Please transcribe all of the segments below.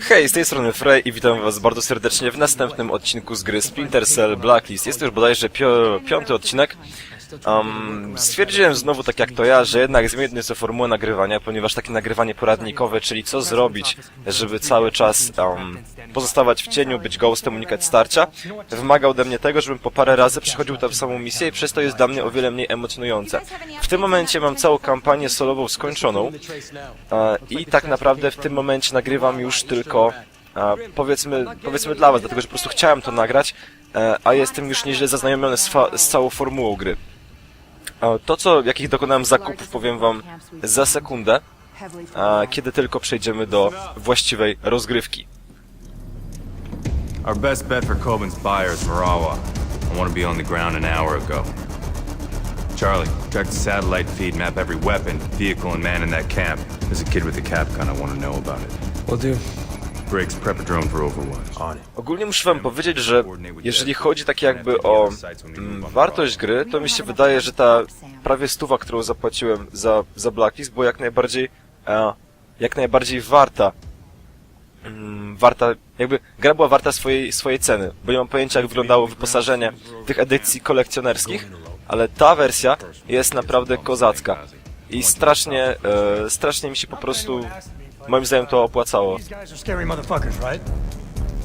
Hej, z tej strony Frey i witam was bardzo serdecznie w następnym odcinku z gry Splinter Cell Blacklist. Jest to już bodajże pio piąty odcinek. Um, stwierdziłem znowu, tak jak to ja, że jednak zmienię nieco formułę nagrywania, ponieważ takie nagrywanie poradnikowe, czyli co zrobić, żeby cały czas um, pozostawać w cieniu, być ghostem, unikać starcia, wymaga ode mnie tego, żebym po parę razy przechodził tę samą misję i przez to jest dla mnie o wiele mniej emocjonujące. W tym momencie mam całą kampanię solową skończoną. e, i tak naprawdę w tym momencie nagrywam już tylko e, powiedzmy, powiedzmy dla was, dlatego że po prostu chciałem to nagrać, e, a jestem już nieźle zaznajomiony z, z całą formułą gry. To, co, jakich dokonałem zakupów, powiem wam za sekundę, kiedy tylko przejdziemy do właściwej rozgrywki. Our best bet for Coben's buyer is Marawa. I want to be on the ground an hour ago. Charlie, track the satellite feed, map every weapon, vehicle, and man in that camp. There's a kid with a cap gun I want to know about it. Will do. Briggs, drone for Overwatch. Ogólnie muszę wam powiedzieć, że jeżeli chodzi tak jakby o mm, wartość gry, to mi się wydaje, że ta prawie stuwa, którą zapłaciłem za, za Blacklist, była jak najbardziej e, jak najbardziej warta. Mm, warta, jakby gra była warta swojej, swojej ceny, bo nie mam pojęcia jak wyglądało wyposażenie tych edycji kolekcjonerskich, ale ta wersja jest naprawdę kozacka. I strasznie, e, strasznie mi się po prostu, moim zdaniem to opłacało. These guys are scary motherfuckers, right?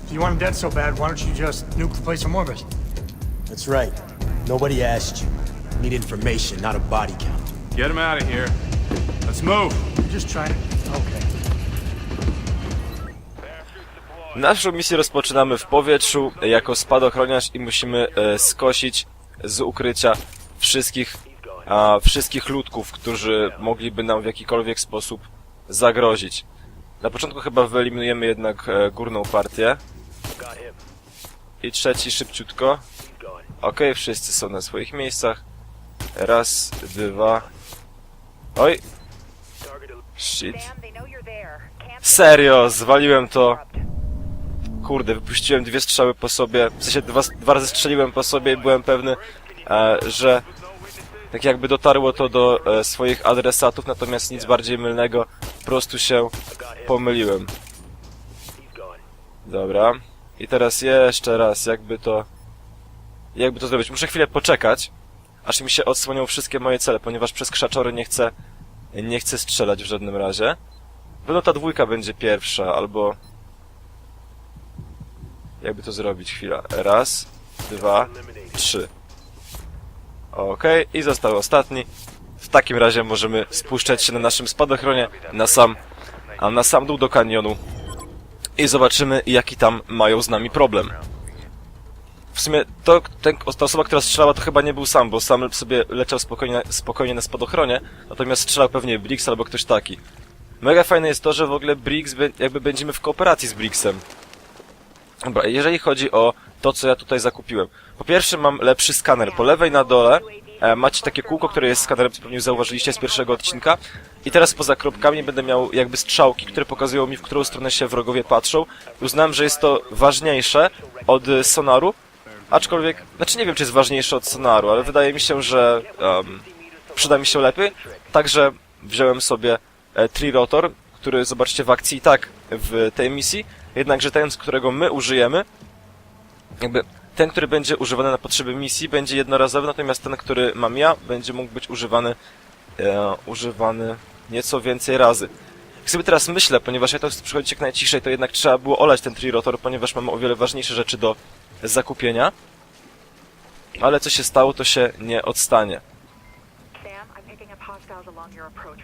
If you want them dead so bad, why don't you just nuke the place from orbit? That's right. Nobody asked you. Need information, not a body count. Get him out of here. Let's move. You're just trying to... Okay. Naszą misję rozpoczynamy w powietrzu jako spadochroniarz i musimy e, skosić z ukrycia wszystkich, a, wszystkich ludków, którzy mogliby nam w jakikolwiek sposób zagrozić. Na początku chyba wyeliminujemy jednak e, górną partię. I trzeci szybciutko. Okej, wszyscy są na swoich miejscach. Raz, dwa. Oj! Shit. Serio, zwaliłem to. Kurde, wypuściłem dwie strzały po sobie, w sensie dwa, dwa razy strzeliłem po sobie i byłem pewny, e, że tak jakby dotarło to do e, swoich adresatów, natomiast nic bardziej mylnego, po prostu się pomyliłem. Dobra. I teraz jeszcze raz, jakby to... Jakby to zrobić? Muszę chwilę poczekać, aż mi się odsłonią wszystkie moje cele, ponieważ przez krzaczory nie chcę, nie chcę strzelać w żadnym razie. Pewno ta dwójka będzie pierwsza, albo... Jakby to zrobić? Chwila. Raz, dwa, trzy. Okej, i został ostatni. W takim razie możemy spuszczać się na naszym spadochronie na sam, a na sam dół do kanionu i zobaczymy, jaki tam mają z nami problem. W sumie to, ten, ta osoba, która strzelała, to chyba nie był sam, bo sam sobie leciał spokojnie, spokojnie na spadochronie, natomiast strzelał pewnie Briggs albo ktoś taki. Mega fajne jest to, że w ogóle Briggs, jakby będziemy w kooperacji z Briggsem. Dobra, jeżeli chodzi o to, co ja tutaj zakupiłem. Po pierwsze mam lepszy skaner. Po lewej na dole e, macie takie kółko, które jest skanerem, co pewnie zauważyliście z pierwszego odcinka. I teraz poza kropkami będę miał jakby strzałki, które pokazują mi, w którą stronę się wrogowie patrzą. Uznałem, że jest to ważniejsze od sonaru. Aczkolwiek, znaczy nie wiem, czy jest ważniejsze od sonaru, ale wydaje mi się, że um, przyda mi się lepiej. Także wziąłem sobie e, Trirotor, który zobaczcie w akcji i tak w tej misji. Jednakże ten, którego my użyjemy, jakby ten, który będzie używany na potrzeby misji, będzie jednorazowy, natomiast ten, który mam ja, będzie mógł być używany, e, używany nieco więcej razy. Jak sobie teraz myślę, ponieważ ja to chcę przychodzić jak najciszej, to jednak trzeba było olać ten trirotor, ponieważ mamy o wiele ważniejsze rzeczy do zakupienia. Ale co się stało, to się nie odstanie.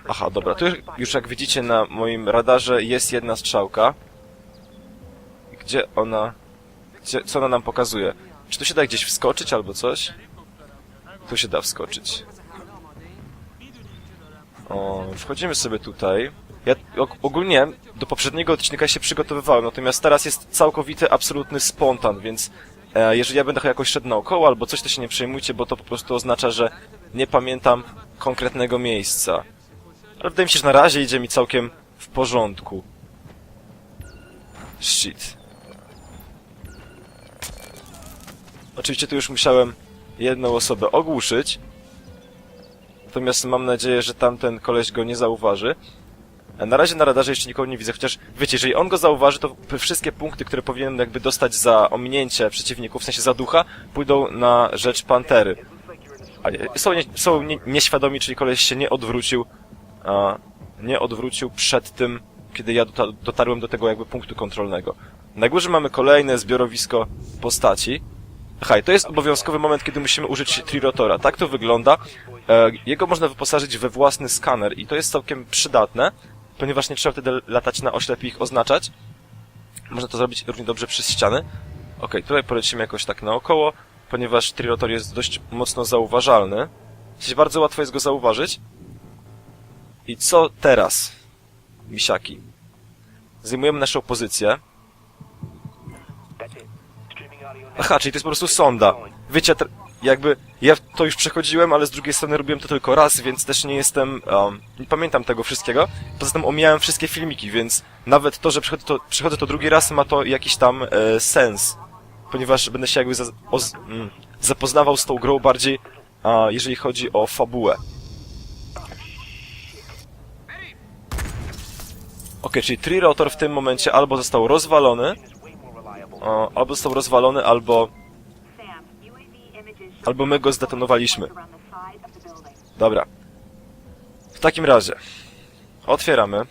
Aha, dobra, tu już jak widzicie na moim radarze jest jedna strzałka. Gdzie ona... Gdzie, co ona nam pokazuje? Czy tu się da gdzieś wskoczyć albo coś? Tu się da wskoczyć. O, wchodzimy sobie tutaj. Ja og- ogólnie do poprzedniego odcinka się przygotowywałem, natomiast teraz jest całkowity, absolutny spontan, więc e, jeżeli ja będę jakoś szedł naokoło albo coś, to się nie przejmujcie, bo to po prostu oznacza, że nie pamiętam konkretnego miejsca. Ale wydaje mi się, że na razie idzie mi całkiem w porządku. Shit. Oczywiście tu już musiałem jedną osobę ogłuszyć. Natomiast mam nadzieję, że tamten koleś go nie zauważy. E, Na razie na radarze jeszcze nikogo nie widzę, chociaż wiecie, jeżeli on go zauważy, to wszystkie punkty, które powinien jakby dostać za ominięcie przeciwników, w sensie za ducha, pójdą na rzecz Pantery. A są, nie, są nie, nieświadomi, czyli koleś się nie odwrócił, a, nie odwrócił przed tym, kiedy ja dota, dotarłem do tego jakby punktu kontrolnego. Na górze mamy kolejne zbiorowisko postaci. Aha, i to jest obowiązkowy moment, kiedy musimy użyć Trirotora. Tak to wygląda. E, jego można wyposażyć we własny skaner i to jest całkiem przydatne, ponieważ nie trzeba wtedy latać na oślep i ich oznaczać. Można to zrobić równie dobrze przez ściany. Okej, tutaj polecimy jakoś tak naokoło, ponieważ Trirotor jest dość mocno zauważalny. W bardzo łatwo jest go zauważyć. I co teraz, misiaki? Zajmujemy naszą pozycję. Aha, czyli to jest po prostu sonda. Wiecie, jakby ja to już przechodziłem, ale z drugiej strony robiłem to tylko raz, więc też nie jestem, um, nie pamiętam tego wszystkiego. Poza tym omijałem wszystkie filmiki, więc nawet to, że przychodzę to, to drugi raz ma to jakiś tam e, sens. Ponieważ będę się jakby za, oz, mm, zapoznawał z tą grą bardziej, a, jeżeli chodzi o fabułę. Okej, czyli Trirotor w tym momencie albo został rozwalony, o, albo został rozwalony, albo, albo my go zdetonowaliśmy. Dobra. W takim razie. Otwieramy.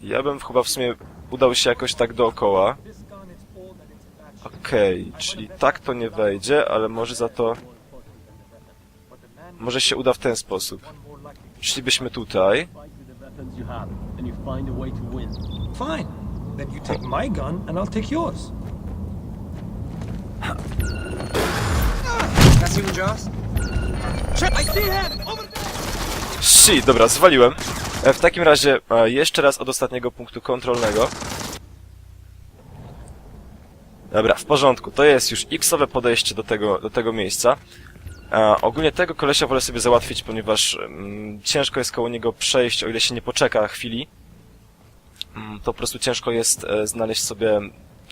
Ja bym chyba w sumie udał się jakoś tak dookoła. Okej, czyli tak to nie wejdzie, ale może za to... Może się uda w ten sposób. Szlibyśmy tutaj. Weapons you have, and you find a way to win. Fine. Then you take my gun and I'll take yours. Shit, dobra, zwaliłem. E, W takim razie e, jeszcze raz od ostatniego punktu kontrolnego. Dobra, w porządku. To jest już x-owe podejście do tego, do tego miejsca. E, ogólnie tego kolesia wolę sobie załatwić, ponieważ mm, ciężko jest koło niego przejść, o ile się nie poczeka chwili. Mm, to po prostu ciężko jest e, znaleźć sobie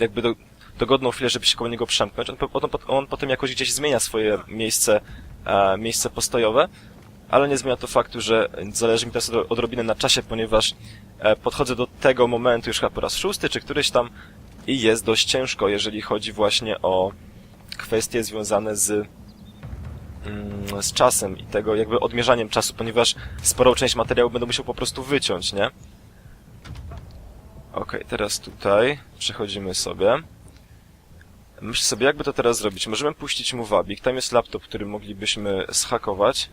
jakby do, dogodną chwilę, żeby się koło niego przemknąć. On, po- on, potem jakoś gdzieś zmienia swoje miejsce, e, miejsce postojowe ale nie zmienia to faktu, że zależy mi teraz od- odrobinę na czasie, ponieważ e, podchodzę do tego momentu już chyba po raz szósty, czy któryś tam i jest dość ciężko, jeżeli chodzi właśnie o kwestie związane z, z czasem i tego jakby odmierzaniem czasu, ponieważ sporą część materiału będę musiał po prostu wyciąć, nie? Okej, teraz tutaj przechodzimy sobie. Myślę sobie, jakby to teraz zrobić. Możemy puścić mu wabik. Tam jest laptop, który moglibyśmy zhakować.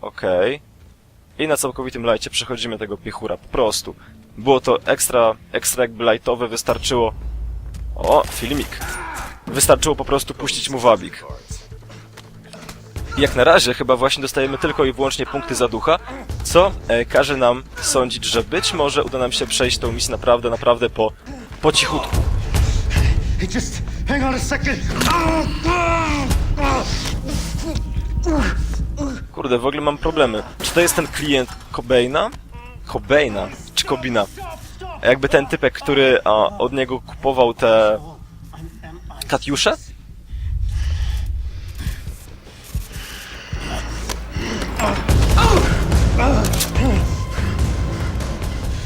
Okej. I na całkowitym lajcie przechodzimy tego piechura, po prostu. Było to ekstra, ekstra jakby lightowe, wystarczyło... O, filmik. Wystarczyło po prostu puścić mu wabik. I jak na razie chyba właśnie dostajemy tylko i wyłącznie punkty za ducha, co e, każe nam sądzić, że być może uda nam się przejść tą misję naprawdę, naprawdę po, po cichutku. Hey, just hang on a second. Kurde, w ogóle mam problemy. Czy to jest ten klient Cobaina? Cobaina? Czy Kobina? Jakby ten typek, który a, od niego kupował te... Katiusze?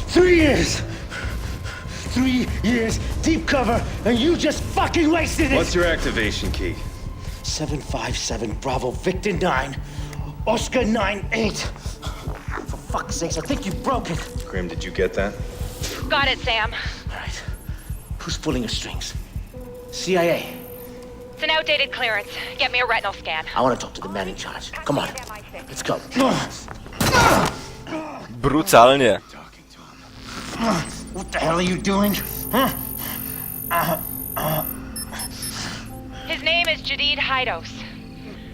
Three years. Three years deep cover, and you just fucking wasted it. What's your activation key? 757 Bravo Victor 9, Oscar 98. For fuck's sakes, I think you broke it. Grim, did you get that? Got it, Sam. All right. Who's pulling the strings? CIA. It's an outdated clearance. Get me a retinal scan. I want to talk to the man in charge. Come on. Let's go. Brutalnie. What the hell are you doing? Huh? His name is Jadid Hydos.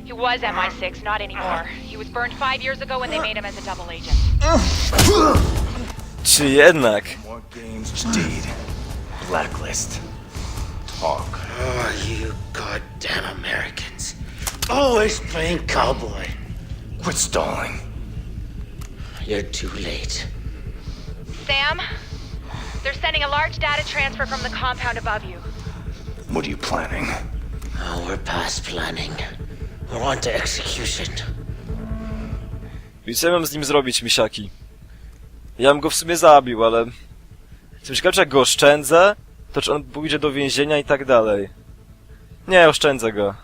He was MI6, not anymore. He was burned five years ago when they made him as a double agent. Czy jednak? What games, Jadid? Blacklist. Talk. Oh, you goddamn Americans. Always playing cowboy. Quit stalling. You're too late. Sam, they're sending a large data transfer from the compound above you. What are you planning? Oh, we're past planning. We're on to execution. I co ja mam z nim zrobić, misiaki? Ja bym go w sumie zabił, ale... Jestem ciekaw, czy jak go oszczędzę, to czy on pójdzie do więzienia i tak dalej. Nie, oszczędzę go.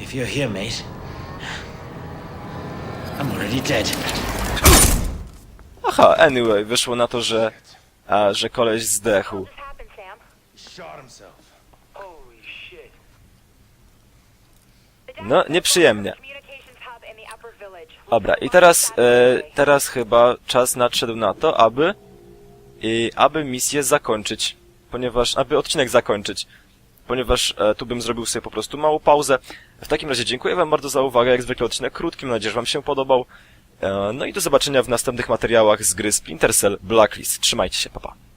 If you're here, mate, I'm already dead. Aha, anyway, wyszło na to, że... A, że koleś zdechł. Shot himself. No, nieprzyjemnie. Dobra, i teraz, e, teraz chyba czas nadszedł na to, aby, i, aby misję zakończyć, ponieważ, aby odcinek zakończyć, ponieważ e, tu bym zrobił sobie po prostu małą pauzę. W takim razie dziękuję wam bardzo za uwagę, jak zwykle odcinek krótki, mam nadzieję, że wam się podobał. E, no i do zobaczenia w następnych materiałach z gry Splinter Cell Blacklist. Trzymajcie się, papa. Pa.